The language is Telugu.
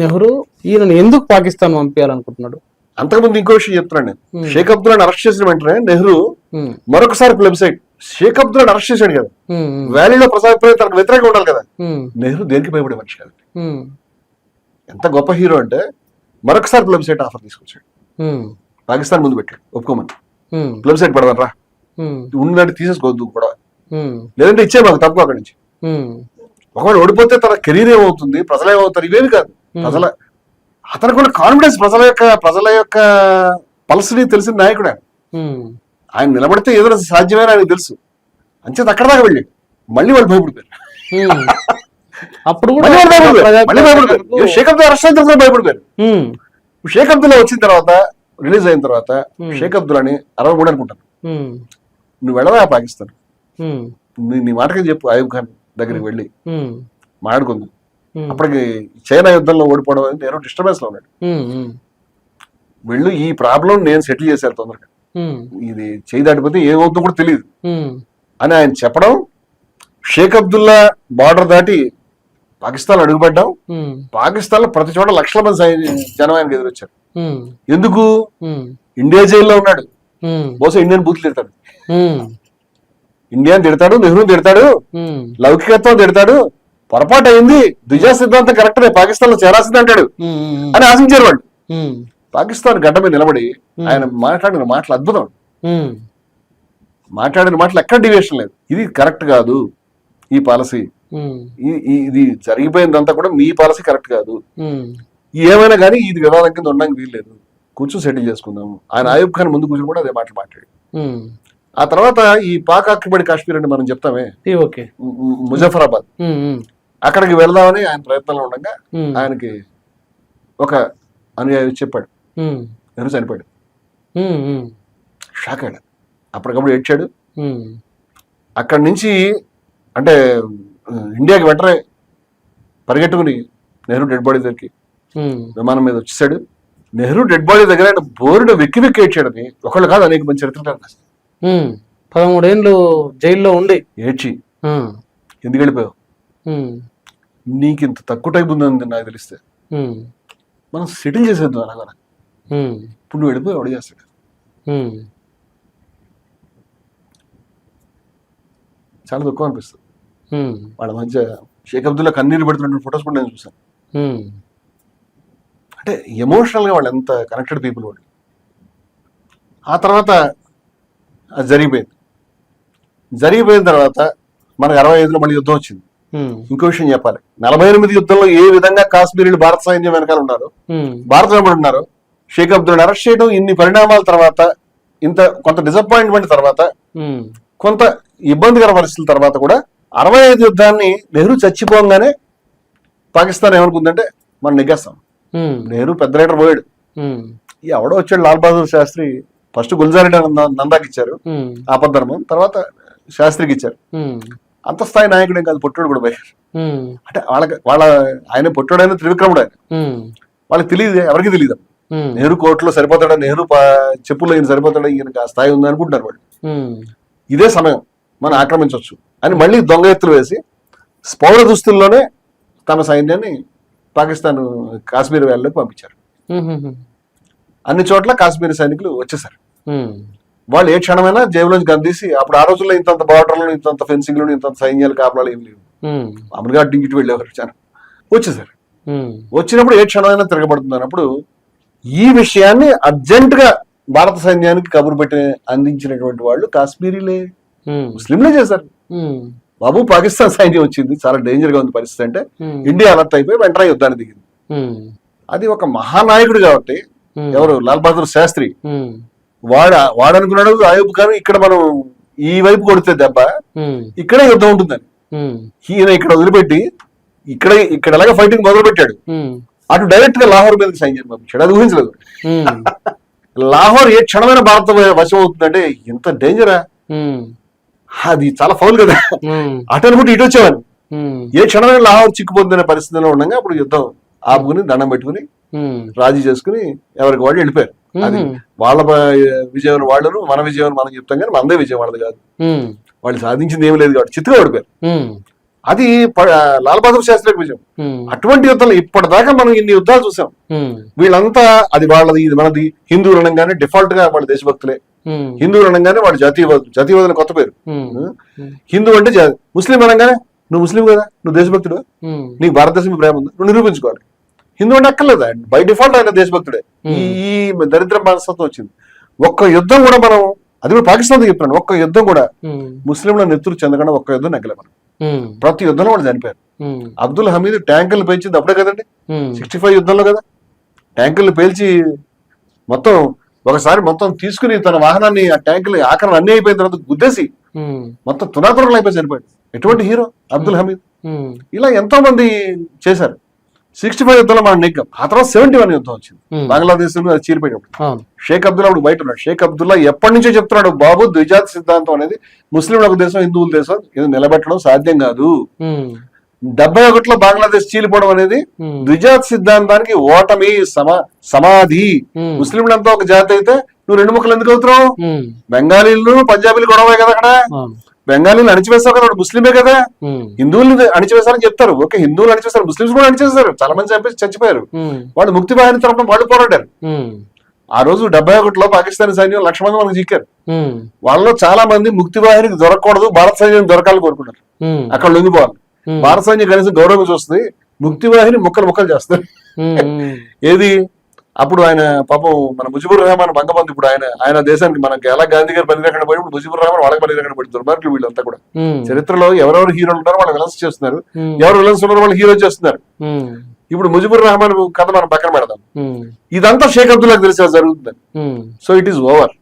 నెహ్రూ ఈయనను ఎందుకు పాకిస్తాన్ పంపించాలనుకుంటున్నాడు అంతకుముందు ఇంకో విషయం చెప్తున్నాను నేను. షేక్ అబ్దుల్లాని అరెస్ట్ చేసిన వెంటనే నెహ్రూ మరొకసారి వెబ్సైట్ షేక్ అబ్దుల్లాని అరెస్ట్ చేశాడు కదా. వ్యాలీలో ప్రసాద్ తనకు వ్యతిరేకంగా ఉండాలి కదా. నెహ్రూ దేనికి భయపడే మనిషి కాదు. ఎంత గొప్ప హీరో అంటే మరొకసారి వెబ్సైట్ ఆఫర్ తీసుకొచ్చాడు. పాకిస్తాన్ ముందు పెట్టాడు ఒప్పుకోమని. ఉమ్, వెబ్సైట్ పడదాం రా ఉన్నట్టు తీసేసుకోవద్దు కూడా లేదంటే ఇచ్చే మాకు తక్కువ అక్కడి నుంచి. ఒకవేళ ఓడిపోతే తన కెరీర్ ఏమవుతుంది? ప్రజలు ఏమవుతారు? ఇవేమి కాదు. ప్రజల అతనికి కూడా కాన్ఫిడెన్స్ ప్రజల యొక్క ప్రజల యొక్క పల్స్ని తెలిసిన నాయకుడు ఆయన. ఆయన నిలబడితే ఏదైనా సాధ్యమైన ఆయనకు తెలుసు. అంచేత అక్కడ దాకా వెళ్ళాడు మళ్ళీ వాళ్ళు భయపడిపోయారు. అప్పుడు కూడా వాళ్ళు షేక్ అబ్దుల్లా అరెస్ట్ అయిన తర్వాత భయపడిపోయారు షేక్ అబ్దుల్లా వచ్చిన తర్వాత రిలీజ్ అయిన తర్వాత. షేక్ అబ్దుల్లాని అరవై మూడు అనుకుంటాను. నువ్వు వెళ్ళవా పాకిస్తాన్? నీ మాటకి చెప్పు అయూబ్ ఖాన్ దగ్గరికి వెళ్ళి మాట్లాడుకుందాం. ఉమ్, అప్పటికి చైనా యుద్ధంలో ఓడిపోవడం అనేది నేను డిస్టర్బెన్స్లో ఉన్నాడు వెళ్ళు ఈ ప్రాబ్లం నేను సెటిల్ చేశాను తొందరగా. ఇది చేయి దాటిపోతే ఏమవుతుందో కూడా తెలియదు. అని ఆయన చెప్పడం షేక్ అబ్దుల్లా బార్డర్ దాటి పాకిస్తాన్ అడుగుపడ్డాం పాకిస్తాన్లో ప్రతి చోట లక్షల మంది జనం ఆయనకు ఎదురొచ్చారు. ఎందుకు? ఇండియా జైల్లో ఉన్నాడు. బహుశా ఇండియన్ బూత్లు తిడతాడు. ఇండియాని తిడతాడు నెహ్రూ తిడతాడు లౌకికత్వం తిడతాడు. పొరపాటు అయింది ద్విజా సిద్ధాంతం కరెక్టే పాకిస్తాన్లో చేరాల్సింది అంటాడు అని ఆశించారు వాళ్ళు. ఉమ్, పాకిస్తాన్ గడ్డ మీద నిలబడి ఆయన మాట్లాడిన మాటలు అద్భుతం. మాట్లాడిన మాటలు ఎక్కడ డివియేషన్ లేదు. ఇది కరెక్ట్ కాదు ఈ పాలసీ. ఇది జరిగిపోయిందంతా కూడా మీ పాలసీ కరెక్ట్ కాదు. ఏమైనా కానీ ఇది వివాదం కింద ఉండడానికి వీల్లేదు. కూర్చొని సెటిల్ చేసుకుందాము ఆయన ఆయూబ్ ఖాన్ ముందు కూర్చొని కూడా అదే మాటలు మాట్లాడి. ఆ తర్వాత ఈ పాక్ ఆక్యుపైడ్ కాశ్మీర్ అని మనం చెప్తామే. ఓకే. ముజఫరాబాద్. అక్కడికి వెళ్దామని ఆయన ప్రయత్నంలో ఉండగా ఆయనకి ఒక అనుయాయి చెప్పాడు. నెహ్రూ చనిపోయాడు షాక్ అయ్యాడు. అప్పటికప్పుడు ఏడ్చాడు. అక్కడి నుంచి అంటే ఇండియాకి వెంటనే పరిగెట్టుకుని నెహ్రూ డెడ్ బాడీ దగ్గరికి విమానం మీద వచ్చేసాడు. నెహ్రూ డెడ్ బాడీ దగ్గర ఆయన బోరుడు వెక్కి వెక్కి ఏడ్చాడని ఒకళ్ళు కాదు అనేక మంది చరిత్ర ఉమ్. పదమూడేళ్ళు జైల్లో ఉండి. ఏడ్చి. ఎందుకు వెళ్ళిపోయావు నీకు ఇంత తక్కువ టైం ఉందని నాకు తెలిస్తే. మనం సెటిల్ చేసేద్దాం అనగా ఇప్పుడు నువ్వు వెళ్ళిపోయి ఎవడు చేస్తాడు? చాలా దుఃఖం అనిపిస్తుంది. వాళ్ళ మధ్య షేక్ అబ్దుల్లా కన్నీరు పెడుతున్న ఫొటోస్ కూడా నేను చూసాను అంటే ఎమోషనల్గా వాళ్ళు ఎంత కనెక్టెడ్ పీపుల్ వాళ్ళు. ఆ తర్వాత అది జరిగిపోయింది. జరిగిపోయిన తర్వాత మనకు అరవై ఐదులో మళ్ళీ యుద్ధం వచ్చింది. ఇంకో విషయం చెప్పాలి. నలభై ఎనిమిది యుద్ధంలో ఏ విధంగా కాశ్మీరీలు భారత సైన్యం వెనకాల ఉన్నారు? భారత వెంబడి ఉన్నారు. షేక్ అబ్దుల్ అరెస్ట్ చేయడం ఇన్ని పరిణామాల తర్వాత ఇంత కొంత డిసప్పాయింట్మెంట్ తర్వాత కొంత ఇబ్బందికర పరిస్థితుల తర్వాత కూడా అరవై ఐదు యుద్ధాన్ని నెహ్రూ చచ్చిపోగానే పాకిస్తాన్ ఏమనుకుందంటే మనం నెగ్గేస్తాం. నెహ్రూ పెద్ద రైటర్ పోయాడు. ఎవడో వచ్చాడు లాల్ బహదూర్ శాస్త్రి ఫస్ట్ గుల్జారెడ్డి నంద- నందాకి ఇచ్చారు ఆపద్ధర్మం. తర్వాత శాస్త్రికి ఇచ్చారు అంత స్థాయి నాయకుడే కాదు పొట్టుడు కూడా పోయారు. అంటే వాళ్ళకి వాళ్ళ ఆయన పొట్టుడైన త్రివిక్రముడు ఆయన. వాళ్ళకి తెలియదు ఎవరికి తెలియదు. నెహ్రూ కోర్టులో సరిపోతాడా? నెహ్రూ చెప్పుల్లో ఈయన సరిపోతాడా? ఈయనకి ఆ స్థాయి ఉంది అనుకుంటున్నారు వాళ్ళు. ఇదే సమయం. మనం ఆక్రమించవచ్చు అని మళ్ళీ దొంగ ఎత్తులు వేసి పౌర దుస్తుల్లోనే తమ సైన్యాన్ని పాకిస్తాన్ కాశ్మీర్ వ్యాలీలోకి పంపించారు. అన్ని చోట్ల కాశ్మీర్ సైనికులు వచ్చేసారు వాళ్ళు ఏ క్షణమైనా జేబులోంచి గందీసి అప్పుడు ఆ రోజుల్లో ఇంతంత బార్డర్లు ఇంతంత ఫెన్సింగ్లు ఇంతంత సైన్యాలు కాపలాలు ఏం లేవు. మామూలుగా ఇటు వెళ్ళేవారు చాలా. వచ్చేసారు. వచ్చినప్పుడు ఏ క్షణమైనా తిరగబడుతుంది అన్నప్పుడు ఈ విషయాన్ని అర్జెంట్గా భారత సైన్యానికి కబురు పెట్టి అందించినటువంటి వాళ్ళు కాశ్మీరీలే. ముస్లింలే చేశారు. బాబు పాకిస్తాన్ సైన్యం వచ్చింది. చాలా డేంజర్గా ఉంది పరిస్థితి అంటే ఇండియా అలర్ట్ అయిపోయి వెంటనే యుద్ధాన్ని దిగింది. అది ఒక మహానాయకుడు కాబట్టి ఎవరు? లాల్ బహదూర్ శాస్త్రి. వాడ వాడనుకున్నాడు అయూబ్ ఖాన్ ఇక్కడ మనం ఈ వైపు కొడితే దెబ్బ ఇక్కడే యుద్ధం ఉంటుందని. ఈయన ఇక్కడ వదిలిపెట్టి ఇక్కడ ఇక్కడ ఎలాగ ఫైటింగ్ మొదలు పెట్టాడు అటు డైరెక్ట్గా లాహోర్ మీదకి సైన్యం పంపించాడు అది ఊహించలేదు. లాహోర్ ఏ క్షణమైన భారత వశం అవుతుందంటే ఎంత డేంజరా అది చాలా ఫౌల్ కదా. అటు అనుకుంటే ఇటు వచ్చేవాడు. ఏ క్షణమైన లాహోర్ చిక్కుపోతుందనే పరిస్థితిలో ఉండగా అప్పుడు యుద్ధం ఆపుకుని దండం పెట్టుకుని రాజీ చేసుకుని ఎవరికి వాళ్ళు వెళ్ళిపోయారు. అది వాళ్ళ విజయం వాళ్ళను మన విజయం మనం చెప్తాం కానీ మనదే విజయం వాళ్ళది కాదు వాళ్ళు సాధించింది ఏమీ లేదు కాబట్టి చిత్తుగా ఓడిపోయారు అది లాల్ బహదూర్ శాస్త్రికి విజయం. అటువంటి యుద్ధాలు ఇప్పటిదాకా మనం ఇన్ని యుద్ధాలు చూసాం. వీళ్ళంతా అది వాళ్ళది ఇది మనది. హిందువులు అనగానే డిఫాల్ట్గా వాళ్ళ దేశభక్తులే. హిందువులు అనగానే వాడు జాతీయవాదులు జాతీయవాదులు కొత్త పేరు. హిందూ అంటే ముస్లిం అనగానే నువ్వు ముస్లిం కదా? నువ్వు దేశభక్తుడు? నీకు భారతదేశం ప్రేమ ఉంది? నువ్వు నిరూపించుకోవాలి. హిందూ అంటే అక్కర్లేదు బై డిఫాల్ట్ ఆయన దేశభక్తుడే. ఈ దరిద్ర మనస్తత్వం వచ్చింది. ఒక్క యుద్ధం కూడా మనం అది కూడా పాకిస్తాన్ చెప్తున్నాను ఒక్క యుద్ధం కూడా ముస్లింల నెత్తురు చెందకుండా ఒక్క యుద్ధం నెగ్గలే మనం. ప్రతి యుద్ధంలో వాళ్ళు చనిపోయారు. అబ్దుల్ హమీద్ ట్యాంకులు పేల్చింది అప్పుడే కదండి? సిక్స్టీ ఫైవ్ యుద్ధంలో కదా. ట్యాంకులు పేల్చి మొత్తం ఒకసారి మొత్తం తీసుకుని తన వాహనాన్ని ఆ ట్యాంకులు ఆఖరణ అన్ని అయిపోయిన తర్వాత గుద్దేసి మొత్తం తునాతురలు అయిపోయి చనిపోయాడు ఎటువంటి హీరో? అబ్దుల్ హమీద్. ఇలా ఎంతో మంది చేశారు. సిక్స్టీ ఫైవ్ యుద్ధంలో మనం నెగ్గాం. ఆ తర్వాత సెవెంటీ వన్ యుద్ధం వచ్చింది. బంగ్లాదేశ్ అది చీలిపోయినప్పుడు. అవును. షేక్ అబ్దుల్లా అప్పుడు బయట ఉన్నాడు. షేక్ అబ్దుల్లా ఎప్పటి నుంచో చెప్తున్నాడు బాబు ద్విజాతి సిద్ధాంతం అనేది ముస్లింల ఒక దేశం హిందువుల దేశం ఇది నిలబెట్టడం సాధ్యం కాదు. డెబ్బై ఒకటిలో బంగ్లాదేశ్ చీలిపోవడం అనేది ద్విజాతి సిద్ధాంతానికి ఓటమి సమా సమాధి. ముస్లింలంతా ఒక జాతి అయితే నువ్వు రెండు ముక్కలు ఎందుకు అవుతున్నావు? బెంగాలీలు పంజాబీలు గొడవే కదా అక్కడ. బెంగాలీలు అణిచివేస్తావు కదా ముస్లిమే కదా. ఉమ్, హిందువుల్ని అణిచివేశారని చెప్తారు. ఓకే హిందువులు అణిచివేస్తారు ముస్లింస్ కూడా అణిచేస్తారు చాలా మంది చంపేసి చచ్చిపోయారు. వాళ్ళు ముక్తి బాహిని తరఫున వాళ్ళు పోరాడారు. ఆ రోజు డెబ్బై ఒకటిలో పాకిస్తాన్ సైన్యం లక్ష మంది మనకు చిక్కారు. వాళ్ళలో చాలా మంది ముక్తి బాహినికి దొరకకూడదు భారత సైన్యం దొరకాలని కోరుకున్నారు ఉమ్, అక్కడ లొంగిపోవాలి. భారత సైన్యం కనీసం గౌరవం చూస్తుంది ముక్తి వాహిని ముక్కలు ముక్కలు చేస్తారు ఏది? అప్పుడు ఆయన పాపం మన ముజిబుర్ రెహమాన్ బంగబంధు ఇప్పుడు ఆయన ఆయన దేశానికి మనకి ఎలా గాంధీ గారు పనిరకణ పడి ఇప్పుడు ముజిబుర్ రెహమాన్ వాళ్ళకి పనిరకణ పడి దుర్మార్గులు వీళ్ళంతా కూడా. చరిత్రలో ఎవరెవరు హీరోలు ఉన్నారో వాళ్ళు విలన్స్ చేస్తున్నారు. ఎవరు విలన్స్ ఉన్నారో వాళ్ళు హీరో చేస్తున్నారు. ఇప్పుడు ముజిబుర్ రెహమాన్ కథ మనం పక్కన పెడదాం. ఇదంతా షేక్ అబ్దుల్లాకి తెలిసి జరుగుతుంది. So it is over